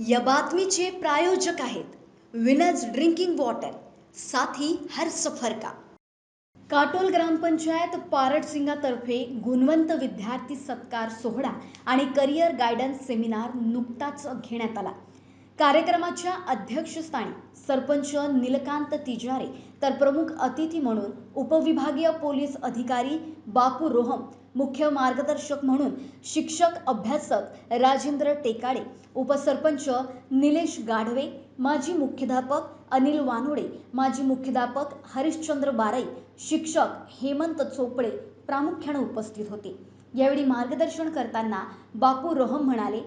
या बातमीचे प्रायोजक आहेत विनर्स ड्रिंकिंग वॉटर साथी हर सफर का काटोल ग्रामपंचायत पारडसिंगातर्फे गुणवंत विद्यार्थी सत्कार सोहळा आणि करिअर गायडन्स सेमिनार नुकताच घेण्यात आला. कार्यक्रमाच्या अध्यक्षस्थानी सरपंच निलकांत तिजारे तर प्रमुख अतिथी म्हणून उपविभागीय पोलीस अधिकारी बापू रोहम मुख्य मार्गदर्शक म्हणून शिक्षक अभ्यासक राजेंद्र टेकाडे उपसरपंच निलेश गाढवे माजी मुख्याध्यापक अनिल वानोडे माजी मुख्याध्यापक हरिश्चंद्र बाराई शिक्षक हेमंत चोपडे प्रामुख्याने उपस्थित होते. यावेळी मार्गदर्शन करताना बापू रोहम म्हणाले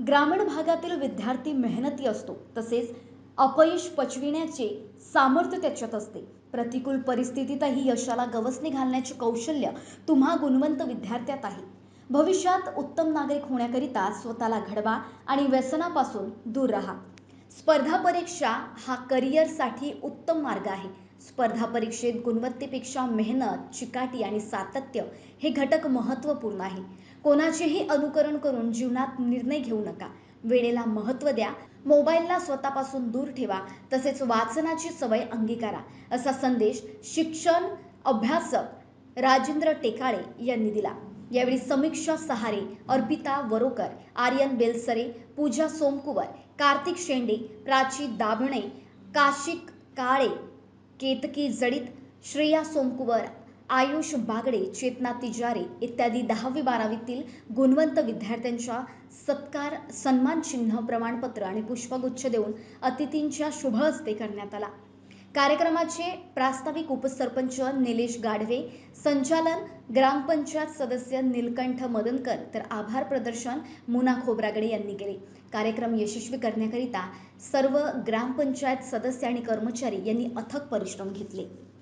ग्रामीण भागातील विद्यार्थी मेहनती असतो. तसेच अपयश पचविण्याचे सामर्थ्य त्याच्यात असते. प्रतिकूल परिस्थितीतही यशाला गवसणी घालण्याचे कौशल्य तुम्हा गुणवंत विद्यार्थ्यात आहे. भविष्यात उत्तम नागरिक होण्याकरिता स्वतःला घडवा आणि व्यसनापासून दूर राहा. स्पर्धा परीक्षा हा करिअरसाठी उत्तम मार्ग आहे. स्पर्धा परीक्षेत गुणवत्तेपेक्षा मेहनत चिकाटी आणि सातत्य हे घटक महत्त्वपूर्ण आहे. कोणाचेही अनुकरण करून जीवनात निर्णय घेऊ नका. वेळेला महत्त्व द्या. मोबाईलला स्वतःपासून दूर ठेवा. तसेच वाचनाची सवय अंगीकारा. असा संदेश शिक्षण अभ्यासक राजेंद्र टेकाळे यांनी दिला. यावेळी समीक्षा सहारे अर्पिता वरोकर आर्यन बेलसरे पूजा सोमकुवर कार्तिक शेंडे प्राची दाभणे काशिक काळे केतकी जडित श्रेया सोमकुवर आयुष बागडे चेतना तिजारे इत्यादी दहावी बारावीतील गुणवंत विद्यार्थ्यांच्या सत्कार सन्मान चिन्ह प्रमाणपत्र आणि पुष्पगुच्छ देऊन अतिथींच्या शुभ हस्ते करण्यात आला. कार्यक्रमाचे प्रास्ताविक उपसरपंच निलेश गाढवे संचालन ग्रामपंचायत सदस्य नीलकंठ मदनकर तर आभार प्रदर्शन मुना खोब्रागडे यांनी केले. कार्यक्रम यशस्वी करण्याकरिता सर्व ग्रामपंचायत सदस्य आणि कर्मचारी यांनी अथक परिश्रम घेतले.